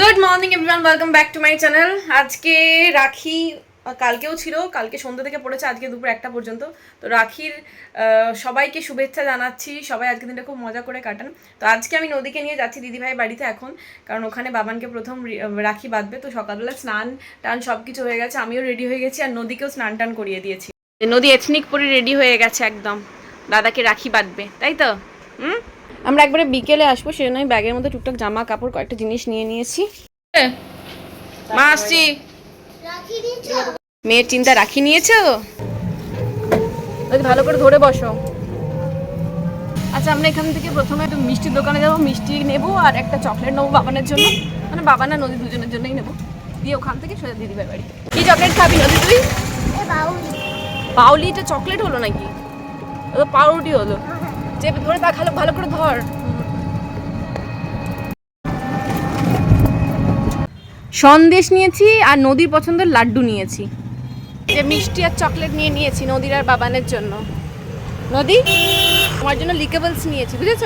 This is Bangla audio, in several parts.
Good morning everyone welcome back to my channel আজকে রাখি কালকেও ছিল। কালকে সন্ধ্যা থেকে পড়েছে, আজকে দুপুর একটা পর্যন্ত। তো রাখির সবাইকে শুভেচ্ছা জানাচ্ছি। সবাই আজকে দিনটা খুব মজা করে কাটান। তো আজকে আমি নদীকে নিয়ে যাচ্ছি দিদিভাই বাড়িতে এখন, কারণ ওখানে বাবানকে প্রথম রাখি বাঁধবে। তো সকালবেলা স্নান টান সব কিছু হয়ে গেছে। আমিও রেডি হয়ে গেছি আর নদীকেও স্নান টান করিয়ে দিয়েছি। নদী এথনিক পরে রেডি হয়ে গেছে একদম। দাদাকে রাখি বাঁধবে, তাই তো? হুম? আমরা একবারে বিকেলে আসব সেই জন্য আমি ব্যাগের মধ্যে টুকটাক জামা কাপড় কয়েকটা জিনিস নিয়ে নিয়েছি। মা আসছি। মেয়ের চিন্তা রাখি নিয়েছো? ভালো করে ধরে বসো। আচ্ছা আমরা এখান থেকে প্রথমে একটু মিষ্টির দোকানে যাব মিষ্টি নেব আর একটা চকলেট নেব বাবানের জন্য। মানে বাবা না নদী দুজনের জন্যই নেব। দিয়ে ওখান থেকে সোজা দিদিভাই বাড়ি। কি চকলেট খাবি নদী তুই পাউলিটা চকলেট হলো নাকি? ও তো পাউরুটি হলো। চেপে ধরে তা ভালো ভালো করে ধর। সন্দেশ নিয়েছি আর নদীর পছন্দের লাড্ডু নিয়েছি। যে মিষ্টি আর চকলেট নিয়ে নিয়েছি নদীর আর বাবানের জন্য। নদী আমার জন্য লিকেবলস নিয়েছি বুঝেছ?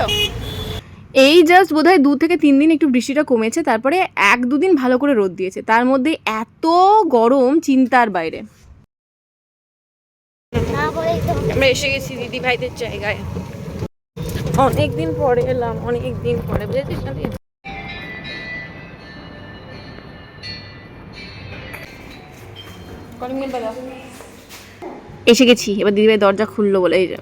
এই জাস্ট বোধহয় দু থেকে তিন দিন একটু বৃষ্টিটা কমেছে তারপরে এক দুদিন ভালো করে রোদ দিয়েছে। তার মধ্যে এত গরম চিন্তার বাইরে। আমরা এসে গেছি দিদি ভাইদের জায়গায়। অনেক দিন পরে এলাম অনেক দিন পরে বুঝেছিস না তুই? এসে গেছি এবার দিদিভাই দরজা খুললো বলে এই যে।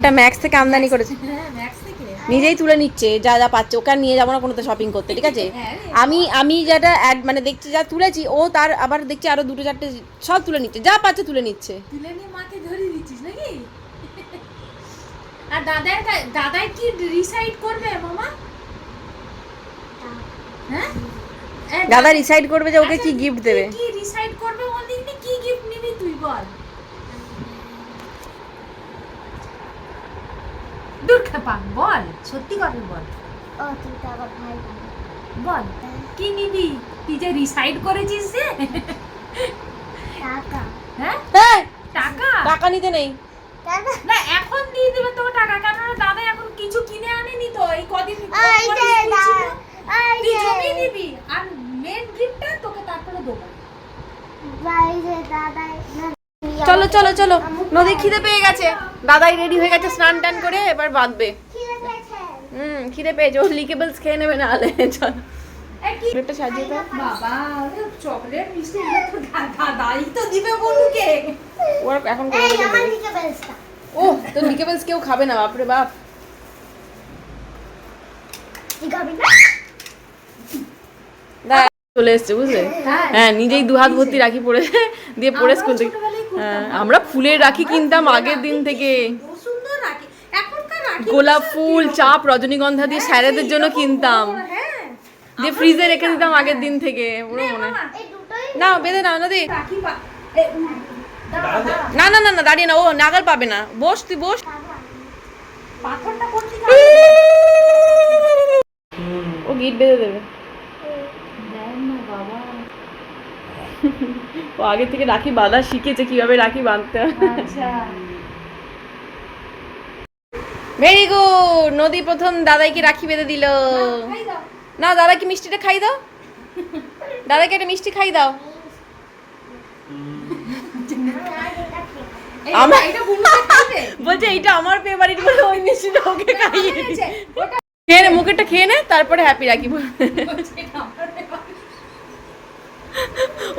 এটা ম্যাক্স থেকে আমদানি করেছে। নিজেই তুলে নিচ্ছে যা যা পাচ্ছে ওকে আর নিয়ে যাব না কোনোতে শপিং করতে ঠিক আছে? আমি আমি যেটা অ্যাড মানে দেখছি যা তুলেছি ও তার আবার দেখছি আরও দুটো চারটে সব তুলে নিচ্ছে যা পাচ্ছে তুলে নিচ্ছে। তুলে নিয়ে মাকে ধরিয়ে দিচ্ছিস নাকি? আর দাদার কা- দাদাই কি রিসাইড করবে মামা? হ্যাঁ? দাদা ডিসাইড করবে যে ওকে আচ্ছা, কি গিফট দেবে। কি রিসাইড করবে বল কি গিফট নিবি তুই বল। বল সত্যি কথা বল। ও তুই তো আবার ভাই বল কি নিবি? তুই যে রিসাইড করেছিস যে? টাকা। হ্যাঁ? হ্যাঁ টাকা? টাকা নিতে নেই। না এখন দিয়ে দেবে তোকে টাকা কেন দাদা এখন কিছু কিনে আনেনি তো এই কদিন তুই জমি দিবি আর মেন গিফটটা তোকে তারপরে দেবো। ভাই যে দাদা চলো চলো চলো। নদী খিদে পেয়ে গেছে। দাদাই রেডি হয়ে গেছে স্নান টান করে এবার বাঁধবে। হুম খিদে পেয়েছে। ও লিকেবলস খেয়ে নেবে না হলে চলো এই সাজিয়ে দাও। বাবা চকলেট মিষ্টি এগুলো তো দা- দাদাই তো দিবে বলুকে। ওর এখন করে দেবে। ও তো লিকেবলস কেউ খাবে না বাপরে বাপ। চলে এসছে বুঝলে? হ্যাঁ। হ্যাঁ নিজেই দু হাত ভর্তি রাখি পরে দিয়ে পরে স্কুল থেকে আমরা ফুলের রাখি কিনতাম আগের দিন থেকে। গোলাপ ফুল চাপ রজনীগন্ধা দিয়ে স্যারেদের জন্য কিনতাম। হ্যাঁ। দিয়ে ফ্রিজে রেখে দিতাম আগের দিন থেকে নে মনে না বেঁধে উম, দাঁড়া, দাঁড়া। না না না না দাঁড়িয়ে না ও নাগাল পাবে না। বস তুই বস। ও গিট বেঁধে দেবে দেখ না বাবা ও আগে থেকে রাখি বাঁধা শিখেছে কীভাবে রাখি বাঁধতে আচ্ছা। ভেরি গুড নদী প্রথম দাদাইকে রাখি বেঁধে দিল। না দাদা কি মিষ্টিটা খাই দাও। দাদাকে একটা মিষ্টি খাই দাও। এটা বলছে এইটা আমার ফেভারিট বলে ওই মিষ্টিটা ওকে খাইয়ে খেয়ে মুখেরটা খেয়ে নে তারপরে হ্যাপি রাখি। বলছে।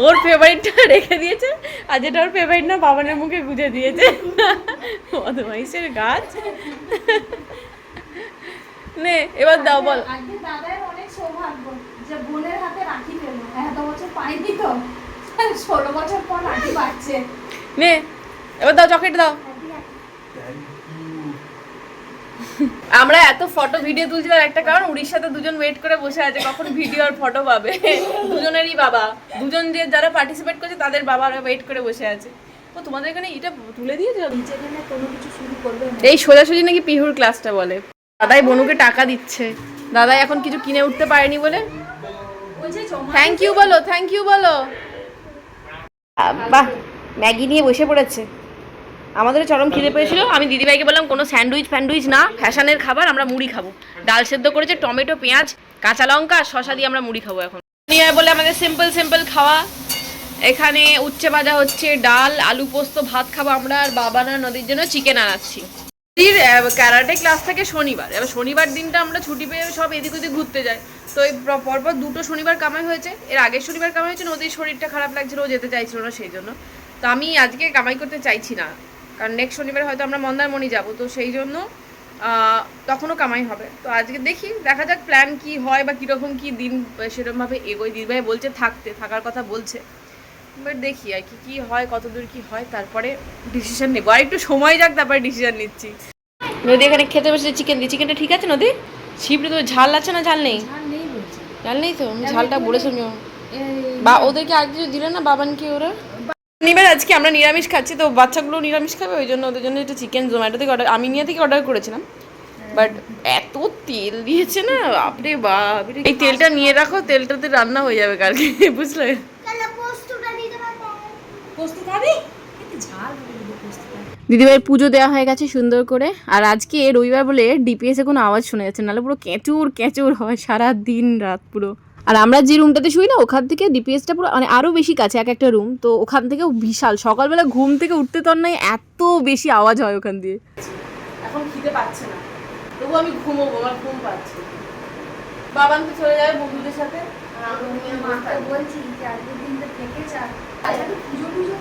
ওর ফেভারিটটা রেখে দিয়েছে। আর যেটা ওর ফেভারিট না বাবানের মুখে গুঁজে দিয়েছে। বদমাইশের গাছ। নে এবার দাও বল। দাদার অনেক সৌভাগ্য যে বোনের হাতে রাখি পেল। এত বছর পাইনি তো। ষোলো বছর পর রাখি পাচ্ছে। নে এবার দাও চকলেট দাও। আমরা এত ফটো ভিডিও তুলছি তার একটা কারণ উড়িষ্যাতে দুজন ওয়েট করে বসে আছে, কখন ভিডিও আর ফটো পাবে? দুজনেরই বাবা। দুজন যে যারা পার্টিসিপেট করছে, তাদের বাবারা ওয়েট করে বসে আছে। ও, তোমাদের এখানে এটা তুলে দিয়েছে? কোনো কিছু শুরু করবে এই সোজাসুজি নাকি পিহুর ক্লাসটা বলে। দাদাই বনুকে টাকা দিচ্ছে। দাদাই এখন কিছু কিনে উঠতে পারেনি বলে। থ্যাংক ইউ বলো থ্যাংক ইউ বলো। বাহ, ম্যাগি নিয়ে বসে পড়েছে। আমাদের চরম খিদে পেয়েছিল। আমি দিদিভাইকে বললাম, কোনো স্যান্ডউইচ ফ্যান্ডউইচ না, ফ্যাশনের খাবার, আমরা মুড়ি খাব। ডাল সেদ্ধ করেছে, টমেটো, পেঁয়াজ, কাঁচা লঙ্কা আর শশা দিয়ে আমরা মুড়ি খাব এখন। নিয়ে বলে আমাদের সিম্পল সিম্পল খাওয়া। এখানে উচ্ছে ভাজা হচ্ছে, ডাল, আলু পোস্ত, ভাত খাব আমরা আর বাবানা নদীর জন্য চিকেন আনাচ্ছি। নদীর ক্যারাটে ক্লাস থাকে শনিবার। এবার শনিবার দিনটা আমরা ছুটি পেয়ে সব এদিক ওদিক ঘুরতে যাই। তো এই পরপর দুটো শনিবার কামাই হয়েছে। এর আগের শনিবার কামাই হয়েছে, নদীর শরীরটা খারাপ লাগছিল, ও যেতে চাইছিল না সেই জন্য। তো আমি আজকে কামাই করতে চাইছি না। কারণ নেক্সট শনিবার হয়তো আমরা মন্দারমণি যাব তো সেই জন্য তখনও কামাই হবে। তো আজকে দেখি দেখা যাক প্ল্যান কি হয় বা কীরকম কি দিন সেরকমভাবে এগোয়। দিদিভাই বলছে থাকতে থাকার কথা বলছে। এবার দেখি আর কি কি হয় কতদূর কি হয় তারপরে ডিসিশন নেব। আর একটু সময় যাক তারপরে ডিসিশন নিচ্ছি। নদী এখানে খেতে বসে চিকেন দিই চিকেনটা ঠিক আছে নদী? ছিপড়ে তো ঝাল আছে না ঝাল নেই? ঝাল নেই তো? আমি ঝালটা বলে শুনিও এই বা ওদেরকে কিছু দিলে না বাবানকে ওরা? শনিবার আজকে আমরা নিরামিষ খাচ্ছি তো বাচ্চাগুলো নিরামিষ খাবে ওই জন্য ওদের জন্য একটু চিকেন জোম্যাটো থেকে অর্ডার আমি নিয়ে থেকে অর্ডার করেছিলাম। বাট এত তেল দিয়েছে না বাপরে বাপ এই তেলটা নিয়ে রাখো তেলটাতে রান্না হয়ে যাবে কালকে বুঝলে? দিদিভাইয়ের পুজো দেওয়া হয়ে গেছে সুন্দর করে আর আজকে রবিবার বলে ডিপিএসে কোনো আওয়াজ শোনা যাচ্ছে নাহলে পুরো কেঁচুর কেঁচুর হয় সারা দিন রাত পুরো। আর আমরা যে রুমটাতে শুই না ওখান থেকে ডিপিএসটা পুরো মানে আরও বেশি কাছে এক একটা রুম তো ওখান থেকেও বিশাল। সকালবেলা ঘুম থেকে উঠতে তোর নাই এত বেশি আওয়াজ হয় ওখান দিয়ে। এখন খিদে পাচ্ছে না। তবু আমি ঘুমোবো আমার ঘুম পাচ্ছে। বাবান তো চলে যাবে বন্ধুদের সাথে। বলছি যে আজকের দিনটা থেকে আচ্ছা।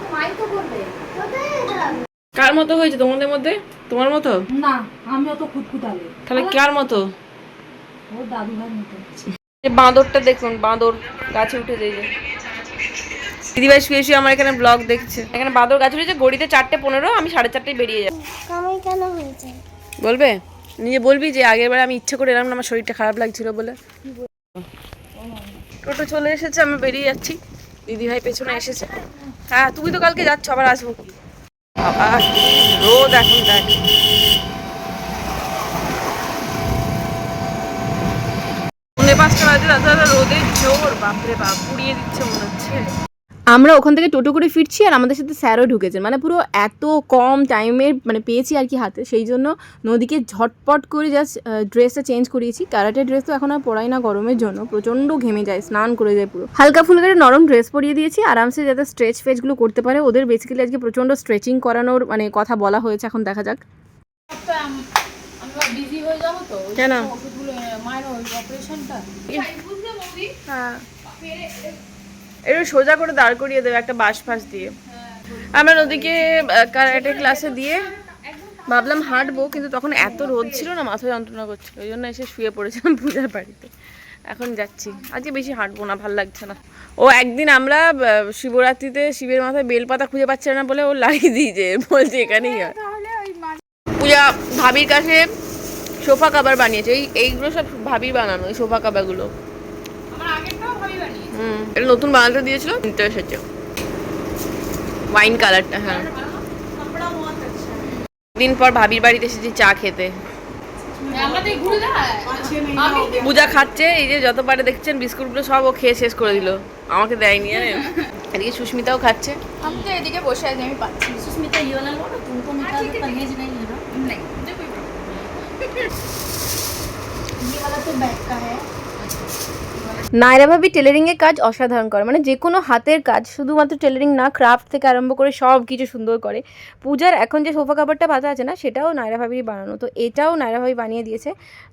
তো মাই তো করবে। হবে কার মতো হয়েছে তোমাদের মধ্যে? তোমার মতো? না আমি অত খুঁতখুতালে। তাহলে কার মতো? ও দাদু ভাইয়ের মতো। বাঁদরটা দেখুন বাঁদর গাছে উঠে যায় যে। দিদিভাই শুয়ে শুয়ে আমার এখানে ব্লগ দেখছে। এখানে বাঁদর গাছ উঠেছে গড়িতে চারটে পনেরো আমি সাড়ে চারটায় বেরিয়ে যাই বলবে? নিজে বলবি যে আগের বার আমি ইচ্ছে করে এলাম না আমার শরীরটা খারাপ লাগছিল বলে। টোটো চলে এসেছে আমি বেরিয়ে যাচ্ছি। দিদিভাই পেছনে এসেছে। হ্যাঁ তুমি তো কালকে যাচ্ছ আবার আসব। বাবা রোদ এখন দেখ। পাঁচটা বাজে দাদা রোদের জোর বাপরে বাপ পুড়িয়ে দিচ্ছে মনে হচ্ছে আমরা ওখান থেকে টোটো করে ফিরছি আর আমাদের সাথে স্যারও ঢুকেছেন। মানে পুরো এত কম টাইমে মানে পেয়েছি আর কি হাতে। সেই জন্য নদীকে ঝটপট করে জাস্ট ড্রেসটা চেঞ্জ করিয়েছি। ক্যারাটে ড্রেস তো এখন আর পরাই না গরমের জন্য। প্রচণ্ড ঘেমে যায়, স্নান করে যায় পুরো। হালকা ফুলকা নরম ড্রেস পরিয়ে দিয়েছি। আরামসে যাতে স্ট্রেচ ফেচগুলো করতে পারে। ওদের বেসিক্যালি আজকে প্রচণ্ড স্ট্রেচিং করানোর মানে কথা বলা হয়েছে, এখন দেখা যাক। বিজি হয়ে যাব তো কেন? ওষুধগুলো মায়ের ওই অপারেশনটা হ্যাঁ। একটু সোজা করে দাঁড় করিয়ে দেবে একটা বাঁশ ফাঁস দিয়ে। আমরা নদীকে কারাটে ক্লাসে দিয়ে ভাবলাম হাঁটবো কিন্তু তখন এত রোদ ছিল না মাথা যন্ত্রণা করছিল। ওই জন্য এসে শুয়ে পড়েছিলাম পূজার বাড়িতে। এখন যাচ্ছি। আজকে বেশি হাঁটবো না ভালো লাগছে না। ও একদিন আমরা শিবরাত্রিতে শিবের মাথায় বেলপাতা খুঁজে পাচ্ছে না বলে ও লাগিয়ে দিয়েছে। বলছে এখানেই হয়। পূজা ভাবির কাছে সোফা কাবার বানিয়েছে। এই এইগুলো সব ভাবি বানানো এই সোফা কাবারগুলো হুম এটা নতুন বানাতে দিয়েছিল নিতে এসেছে। ওয়াইন কালারটা হ্যাঁ। দিন পর ভাবির বাড়িতে এসেছি চা খেতে। পূজা খাচ্ছে এই যে যত পারে দেখছেন বিস্কুটগুলো সব ও খেয়ে শেষ করে দিল। আমাকে দেয়নি এদিকে সুস্মিতাও খাচ্ছে। আমি তো এদিকে বসে আছি আমি পাচ্ছি সুস্মিতা ইয়োলা লো তুমি তো নিকাল পারহেজ নাই না নায়রা ভাবি টেলারিংয়ের কাজ অসাধারণ করে। মানে যে কোনো হাতের কাজ, শুধুমাত্র টেলারিং না ক্রাফট থেকে আরম্ভ করে সব কিছু সুন্দর করে। পূজার এখন যে সোফা কাভারটা পাতা আছে না, সেটাও নায়রা ভাবি বানানো। তো এটাও নায়রা ভাবি বানিয়ে দিয়েছে,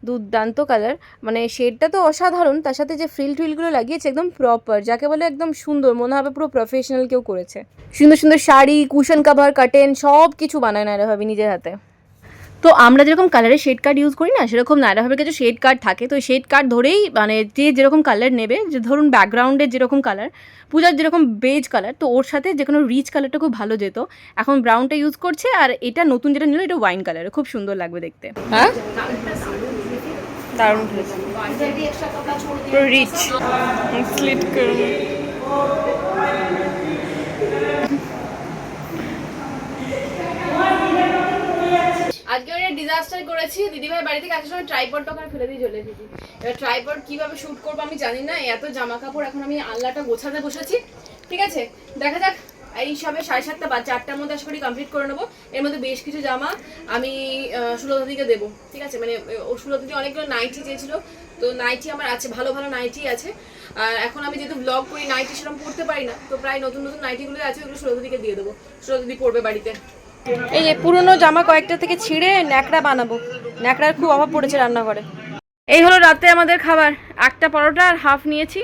দুর্দান্ত কালার মানে শেডটা তো অসাধারণ, তার সাথে যে ফ্রিল ট্রিলগুলো লাগিয়েছে, একদম প্রপার যাকে বলে একদম সুন্দর, মনে হবে পুরো প্রফেশনাল কেউ করেছে। সুন্দর সুন্দর শাড়ি কুশন কাভার কাটেন সব কিছু বানায় নায়রা ভাবি নিজের হাতে। তো আমরা যেরকম কালারের শেড কার্ড ইউজ করি না সেরকম নায়রা কিছু কাছে শেড কার্ড থাকে। তো শেড কার্ড ধরেই মানে যে যেরকম কালার নেবে যে ধরুন ব্যাকগ্রাউন্ডের যেরকম কালার পূজার যেরকম বেজ কালার তো ওর সাথে যে কোনো রিচ কালারটা খুব ভালো যেত। এখন ব্রাউনটা ইউজ করছে আর এটা নতুন যেটা নিল এটা ওয়াইন কালার খুব সুন্দর লাগবে দেখতে। হ্যাঁ? দারুণ রিচ স্লিট করুন আজকে একটা ডিজাস্টার করেছি। দিদিভাই বাড়ি থেকে আসার সময় ট্রাইপড ওখানে ফেলে দিয়ে চলে এসেছি। এবার ট্রাইপড কীভাবে শুট করব আমি জানি না, এত জামা কাপড় এখন আমি আল্লাটা গোছাতে বসেছি। ঠিক আছে? দেখা যাক, এই সবে সাড়ে সাতটা বা চারটার মধ্যে আশা করি কমপ্লিট করে নেব। এর মধ্যে বেশ কিছু জামা আমি সুলতাদিকে দেবো। ঠিক আছে? মানে ও সুলতাদি অনেকগুলো নাইটি চেয়েছিল। তো নাইটি আমার আছে, ভালো ভালো নাইটি আছে। আর এখন আমি যেহেতু ব্লগ করি নাইটি সেরকম পড়তে পারি না, তো প্রায় নতুন নতুন নাইটিগুলো আছে, ওগুলো সুলতাদিকে দিয়ে দেবো। সুলতাদি পড়বে বাড়িতে। এই যে পুরনো জামা কয়েকটা থেকে ছিঁড়ে ন্যাকড়া বানাবো। ন্যাকড়ার খুব অভাব পড়েছে রান্নাঘরে। এই হলো রাতে আমাদের খাবার। একটা পরোটা আর হাফ নিয়েছি।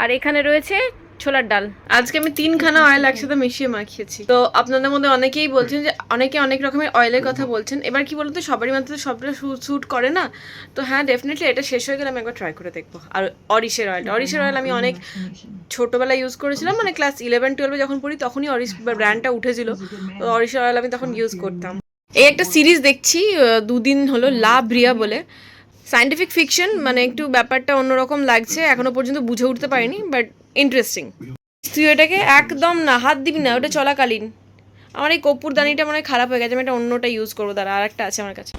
আর এখানে রয়েছে ছোলার ডাল। আজকে আমি তিনখানা অয়েল একসাথে মিশিয়ে মাখিয়েছি। তো আপনাদের মধ্যে অনেকেই বলছেন যে, অনেকে অনেক রকমের অয়েলের কথা বলছেন। এবার কি বলতো, সবারই মাত্র সবটা স্যুট করে না? তো হ্যাঁ ডেফিনেটলি এটা শেষ হয়ে গেলে আমি একবার ট্রাই করে দেখব। আর অরিশের অয়েল অরিশের অয়েল আমি অনেক ছোটোবেলায় ইউজ করেছিলাম মানে ক্লাস ইলেভেন টুয়েলভে যখন পড়ি, তখনই অরিশ ব্র্যান্ডটা উঠেছিল। তো অরিশের অয়েল আমি তখন ইউজ করতাম। এই একটা সিরিজ দেখছি দুদিন হলো লা ব্রিয়া বলে। সায়েন্টিফিক ফিকশন মানে একটু ব্যাপারটা অন্যরকম লাগছে, এখনও পর্যন্ত বুঝে উঠতে পারিনি বাট ইন্টারেস্টিং তুই ওটাকে একদম না, হাত দিবি না, ওটা চলাকালীন। আমার এই কপুর দানিটা মনে খারাপ হয়ে গেছে, আমি এটা অন্যটা ইউজ করব, দাঁড়া আর একটা আছে আমার কাছে।